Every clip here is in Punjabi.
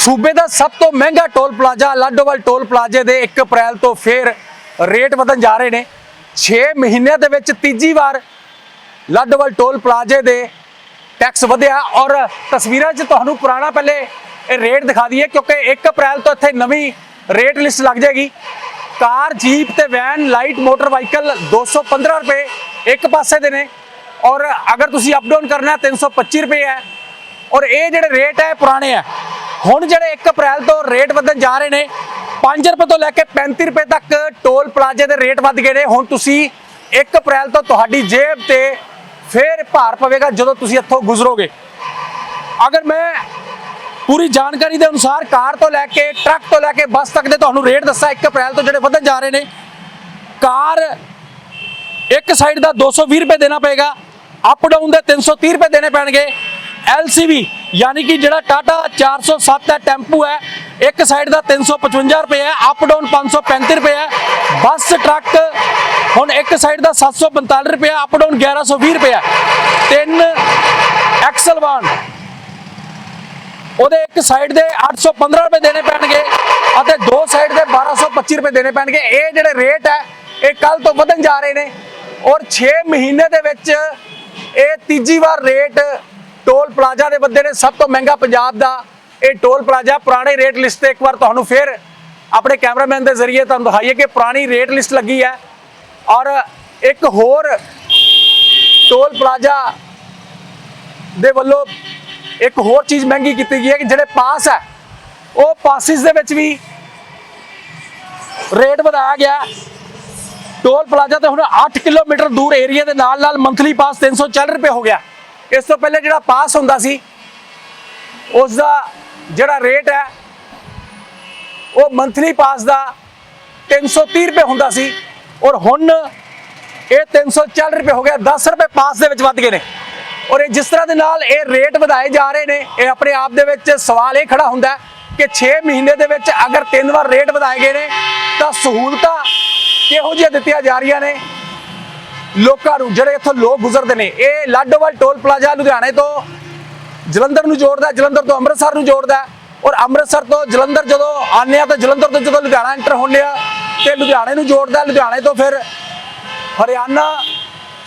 ਸੂਬੇ ਦਾ ਸਭ ਤੋਂ ਮਹਿੰਗਾ ਟੋਲ ਪਲਾਜ਼ਾ ਲਾਡੋਵਾਲ ਟੋਲ ਪਲਾਜ਼ੇ ਦੇ 1 ਅਪ੍ਰੈਲ ਤੋਂ ਫੇਰ ਰੇਟ ਵਧਣ ਜਾ ਰਹੇ ਨੇ। 6 ਮਹੀਨਿਆਂ ਦੇ ਵਿੱਚ ਤੀਜੀ ਵਾਰ ਲਾਡੋਵਾਲ ਟੋਲ ਪਲਾਜ਼ੇ ਦੇ ਟੈਕਸ ਵਧਿਆ ਔਰ ਤਸਵੀਰਾਂ 'ਚ ਤੁਹਾਨੂੰ ਪੁਰਾਣਾ ਪਹਿਲੇ ਇਹ ਰੇਟ ਦਿਖਾ ਦਈਏ ਕਿਉਂਕਿ 1 ਅਪ੍ਰੈਲ ਤੋਂ ਇੱਥੇ ਨਵੀਂ ਰੇਟ ਲਿਸਟ ਲੱਗ ਜਾਏਗੀ। ਕਾਰ, ਜੀਪ ਤੇ ਵੈਨ, ਲਾਈਟ, ਮੋਟਰ ਵਾਹੀਕਲ 215 ਰੁਪਏ ਇੱਕ ਪਾਸੇ ਦੇ ਨੇ ਔਰ ਅਗਰ ਤੁਸੀਂ ਅਪ ਡਾਊਨ ਕਰਨਾ ਹੈ 325 ਰੁਪਏ ਹੈ। ਔਰ ਇਹ ਜਿਹੜੇ ਰੇਟ ਹੈ ਪੁਰਾਣੇ ਹੈ। ਹੁਣ ਜਿਹੜੇ 1 ਅਪ੍ਰੈਲ ਤੋਂ ਰੇਟ ਵਧਣ ਜਾ ਰਹੇ ਨੇ 5 ਰੁਪਏ ਤੋਂ ਲੈ ਕੇ 35 ਰੁਪਏ ਤੱਕ ਟੋਲ ਪਲਾਜ਼ੇ ਦੇ ਰੇਟ ਵੱਧ ਗਏ ਨੇ। ਹੁਣ ਤੁਸੀਂ 1 ਅਪ੍ਰੈਲ ਤੋਂ ਤੁਹਾਡੀ ਜੇਬ ਤੇ ਫੇਰ ਭਾਰ ਪਵੇਗਾ ਜਦੋਂ ਤੁਸੀਂ ਇੱਥੋਂ ਗੁਜ਼ਰੋਗੇ। ਅਗਰ ਮੈਂ ਪੂਰੀ ਜਾਣਕਾਰੀ ਦੇ ਅਨੁਸਾਰ ਕਾਰ ਤੋਂ ਲੈ ਕੇ ਟਰੱਕ ਤੋਂ ਲੈ ਕੇ ਬੱਸ ਤੱਕ ਦੇ ਤੁਹਾਨੂੰ ਰੇਟ ਦੱਸਿਆ 1 ਅਪ੍ਰੈਲ ਤੋਂ ਜਿਹੜੇ ਵਧਣ ਜਾ ਰਹੇ ਨੇ, ਕਾਰ ਇੱਕ ਸਾਈਡ ਦਾ 220 ਰੁਪਏ ਦੇਣਾ ਪਏਗਾ ਅਪ ਡਾਊਨ ਦੇ 330 ਰੁਪਏ ਦੇਣੇ ਪੈਣਗੇ। LCV ਯਾਨੀ ਕਿ ਜਿਹੜਾ ਟਾਟਾ 407 ਹੈ ਟੈਂਪੂ ਹੈ, ਇੱਕ ਸਾਈਡ ਦਾ 355 ਰੁਪਏ ਹੈ ਅਪ ਡਾਊਨ 535 ਰੁਪਏ ਹੈ, ਬੱਸ, ਟਰੱਕ, ਹੁਣ ਇੱਕ ਸਾਈਡ ਦਾ 745 ਰੁਪਏ ਅਪ ਡਾਊਨ 1120 ਰੁਪਏ ਹੈ। ਤਿੰਨ ਐਕਸਲ ਵਾਨ ਉਹਦੇ ਇੱਕ ਸਾਈਡ ਦੇ 815 ਰੁਪਏ ਦੇਣੇ ਪੈਣਗੇ ਅਤੇ ਦੋ ਸਾਈਡ ਦੇ 1225 ਰੁਪਏ ਦੇਣੇ ਪੈਣਗੇ। ਇਹ ਜਿਹੜੇ ਰੇਟ ਹੈ, ਇਹ ਕੱਲ ਤੋਂ ਵਧਣ ਜਾ ਰਹੇ ਨੇ ਔਰ 6 ਮਹੀਨੇ ਦੇ ਵਿੱਚ ਇਹ ਤੀਜੀ ਵਾਰ ਰੇਟ ਟੋਲ ਪਲਾਜ਼ਾ ਦੇ ਬੰਦੇ ਨੇ ਸਭ ਤੋਂ ਮਹਿੰਗਾ ਪੰਜਾਬ ਦਾ ਇਹ ਟੋਲ ਪਲਾਜ਼ਾ ਪੁਰਾਣੇ ਰੇਟ ਲਿਸਟ ਤੇ ਇੱਕ ਵਾਰ ਤੁਹਾਨੂੰ ਫਿਰ ਆਪਣੇ ਕੈਮਰਾਮੈਨ ਦੇ ਜ਼ਰੀਏ ਤੁਹਾਨੂੰ ਦਿਖਾਈਏ ਕਿ ਪੁਰਾਣੀ ਰੇਟ ਲਿਸਟ ਲੱਗੀ ਹੈ। ਔਰ ਇੱਕ ਹੋਰ ਟੋਲ ਪਲਾਜ਼ਾ ਦੇ ਵੱਲੋਂ ਇੱਕ ਹੋਰ ਚੀਜ਼ ਮਹਿੰਗੀ ਕੀਤੀ ਗਈ ਹੈ ਕਿ ਜਿਹੜੇ ਪਾਸ ਹੈ, ਉਹ ਪਾਸਿਸ ਦੇ ਵਿੱਚ ਵੀ ਰੇਟ ਵਧਾਇਆ ਗਿਆ ਟੋਲ ਪਲਾਜ਼ਾ ਤੇ ਹੁਣ 8 ਕਿਲੋਮੀਟਰ ਦੂਰ ਏਰੀਆ ਦੇ ਨਾਲ ਨਾਲ ਮੰਥਲੀ ਪਾਸ 340 ਰੁਪਏ ਹੋ ਗਿਆ। ਇਸ ਤੋਂ ਪਹਿਲੇ ਜਿਹੜਾ ਪਾਸ ਹੁੰਦਾ ਸੀ ਉਸ ਦਾ ਜਿਹੜਾ ਰੇਟ ਹੈ, ਉਹ ਮੰਥਲੀ ਪਾਸ ਦਾ 330 ਰੁਪਏ ਹੁੰਦਾ ਸੀ ਔਰ ਹੁਣ ਇਹ 340 ਰੁਪਏ ਹੋ ਗਿਆ 10 ਰੁਪਏ ਪਾਸ ਦੇ ਵਿੱਚ ਵੱਧ ਗਏ ਨੇ। ਔਰ ਇਹ ਜਿਸ ਤਰ੍ਹਾਂ ਦੇ ਨਾਲ ਇਹ ਰੇਟ ਵਧਾਏ ਜਾ ਰਹੇ ਨੇ, ਇਹ ਆਪਣੇ ਆਪ ਦੇ ਵਿੱਚ ਸਵਾਲ ਇਹ ਖੜਾ ਹੁੰਦਾ ਕਿ 6 ਮਹੀਨੇ ਦੇ ਵਿੱਚ ਅਗਰ ਤਿੰਨ ਵਾਰ ਰੇਟ ਵਧਾਏ ਗਏ ਨੇ, ਤਾਂ ਸਹੂਲਤਾਂ ਕਿਹੋ ਜਿਹੀਆਂ ਦਿੱਤੀਆਂ ਜਾ ਰਹੀਆਂ ਨੇ? ਲੋਕਾਂ ਨੂੰ, ਜਿਹੜੇ ਇੱਥੋਂ ਲੋਕ ਗੁਜ਼ਰਦੇ ਨੇ, ਇਹ ਲਾਡੋਵਾਲ ਟੋਲ ਪਲਾਜ਼ਾ ਲੁਧਿਆਣੇ ਤੋਂ ਜਲੰਧਰ ਨੂੰ ਜੋੜਦਾ ਜਲੰਧਰ ਤੋਂ ਅੰਮ੍ਰਿਤਸਰ ਨੂੰ ਜੋੜਦਾ ਔਰ ਅੰਮ੍ਰਿਤਸਰ ਤੋਂ ਜਲੰਧਰ ਜਦੋਂ ਆਉਂਦੇ ਆ ਤਾਂ ਜਲੰਧਰ ਤੋਂ ਜਦੋਂ ਲੁਧਿਆਣਾ ਐਂਟਰ ਹੁੰਦੇ ਆ, ਤੇ ਲੁਧਿਆਣੇ ਨੂੰ ਜੋੜਦਾ ਲੁਧਿਆਣੇ ਤੋਂ ਫਿਰ ਹਰਿਆਣਾ,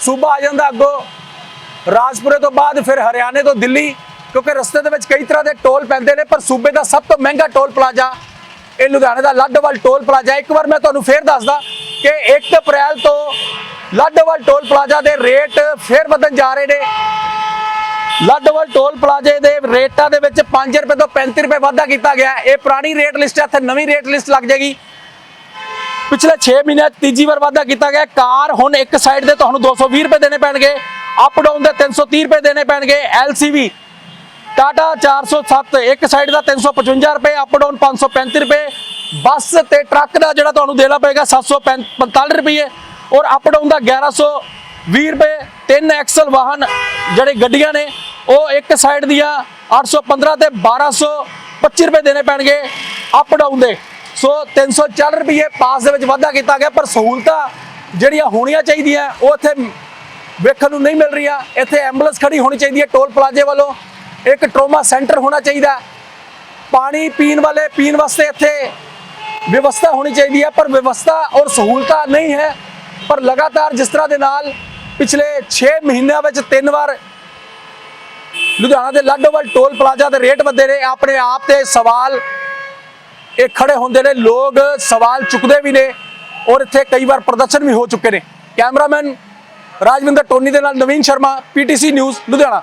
ਸੂਬਾ ਆ ਜਾਂਦਾ ਅੱਗੋਂ, ਰਾਜਪੁਰੇ ਤੋਂ ਬਾਅਦ ਫਿਰ ਹਰਿਆਣੇ ਤੋਂ ਦਿੱਲੀ, ਕਿਉਂਕਿ ਰਸਤੇ ਦੇ ਵਿੱਚ ਕਈ ਤਰ੍ਹਾਂ ਦੇ ਟੋਲ ਪੈਂਦੇ ਨੇ, ਪਰ ਸੂਬੇ ਦਾ ਸਭ ਤੋਂ ਮਹਿੰਗਾ ਟੋਲ ਪਲਾਜ਼ਾ ਇਹ ਲੁਧਿਆਣੇ ਦਾ ਲਾਡੋਵਾਲ ਟੋਲ ਪਲਾਜ਼ਾ ਇੱਕ ਵਾਰ ਮੈਂ ਤੁਹਾਨੂੰ ਫੇਰ ਦੱਸਦਾ ਕਿ 1 ਅਪ੍ਰੈਲ ਤੋਂ ਲਾਡੋਵਾਲ ਟੋਲ ਪਲਾਜ਼ਾ ਦੇ ਰੇਟ ਫੇਰ ਵਧਣ ਜਾ ਰਹੇ ਨੇ। ਲਾਡੋਵਾਲ ਟੋਲ ਪਲਾਜ਼ੇ ਦੇ ਰੇਟਾਂ ਦੇ ਵਿੱਚ 5 ਰੁਪਏ ਤੋਂ 35 ਰੁਪਏ ਵਾਧਾ ਕੀਤਾ ਗਿਆ ਇਹ ਪੁਰਾਣੀ ਰੇਟ ਲਿਸਟ ਹੈ, ਇੱਥੇ ਨਵੀਂ ਰੇਟ ਲਿਸਟ ਲੱਗ ਜਾਏਗੀ। ਪਿਛਲੇ 6 ਮਹੀਨਿਆਂ ਤੀਜੀ ਵਾਰ ਵਾਧਾ ਕੀਤਾ ਗਿਆ ਕਾਰ ਹੁਣ ਇੱਕ ਸਾਈਡ ਦੇ ਤੁਹਾਨੂੰ 220 ਰੁਪਏ ਦੇਣੇ ਪੈਣਗੇ। ਅਪ ਡਾਊਨ ਦੇ 330 ਰੁਪਏ ਦੇਣੇ ਪੈਣਗੇ। LCV ਟਾਟਾ 407 ਇੱਕ ਸਾਈਡ ਦਾ 355 ਰੁਪਏ, ਅਪ ਡਾਊਨ 535 ਰੁਪਏ। ਬੱਸ ਤੇ ਟਰੱਕ ਦਾ ਜਿਹੜਾ ਤੁਹਾਨੂੰ ਦੇਣਾ ਪਏਗਾ 745 ਰੁਪਏ ਔਰ ਅਪ ਡਾਊਨ ਦਾ 1120 ਰੁਪਏ, ਤਿੰਨ ਐਕਸਲ ਵਾਹਨ ਜਿਹੜੇ ਗੱਡੀਆਂ ਨੇ, ਉਹ ਇੱਕ ਸਾਈਡ ਦੀਆਂ 815 ਤੇ 1225 ਰੁਪਏ ਦੇਣੇ ਪੈਣਗੇ ਅਪ ਡਾਊਨ ਦੇ। ਸੋ 340 ਰੁਪਏ ਪਾਸ ਦੇ ਵਿੱਚ ਵਾਧਾ ਕੀਤਾ ਗਿਆ, ਪਰ ਸਹੂਲਤਾਂ ਜਿਹੜੀਆਂ ਹੋਣੀਆਂ ਚਾਹੀਦੀਆਂ, ਉਹ ਇੱਥੇ ਵੇਖਣ ਨੂੰ ਨਹੀਂ ਮਿਲ ਰਹੀਆਂ। ਇੱਥੇ ਐਂਬੂਲੈਂਸ ਖੜੀ ਹੋਣੀ ਚਾਹੀਦੀ ਹੈ ਟੋਲ ਪਲਾਜ਼ੇ ਵੱਲੋਂ। ਇੱਕ ਟਰੋਮਾ ਸੈਂਟਰ ਹੋਣਾ ਚਾਹੀਦਾ। ਪਾਣੀ ਪੀਣ ਵਾਲੇ, ਪੀਣ ਵਾਸਤੇ ਇੱਥੇ ਵਿਵਸਥਾ ਹੋਣੀ ਚਾਹੀਦੀ ਹੈ, ਪਰ ਵਿਵਸਥਾ ਔਰ ਸਹੂਲਤਾਂ ਨਹੀਂ ਹੈ। ਪਰ ਲਗਾਤਾਰ ਜਿਸ ਤਰ੍ਹਾਂ ਦੇ ਨਾਲ ਪਿਛਲੇ 6 ਮਹੀਨਿਆਂ ਵਿੱਚ ਤਿੰਨ ਵਾਰ ਲੁਧਿਆਣਾ ਦੇ ਲਾਡੋਵਾਲ ਟੋਲ ਪਲਾਜ਼ਾ ਦੇ ਰੇਟ ਵਧੇ ਨੇ ਆਪਣੇ ਆਪ ਤੇ ਸਵਾਲ ਇਹ ਖੜੇ ਹੁੰਦੇ ਨੇ, ਲੋਕ ਸਵਾਲ ਚੁੱਕਦੇ ਵੀ ਨੇ ਔਰ ਇੱਥੇ ਕਈ ਵਾਰ ਪ੍ਰਦਰਸ਼ਨ ਵੀ ਹੋ ਚੁੱਕੇ ਨੇ। ਕੈਮਰਾਮੈਨ ਰਾਜਵਿੰਦਰ ਟੋਨੀ ਦੇ ਨਾਲ ਨਵੀਨ ਸ਼ਰਮਾ, ਪੀਟੀਸੀ ਨਿਊਜ਼, ਲੁਧਿਆਣਾ।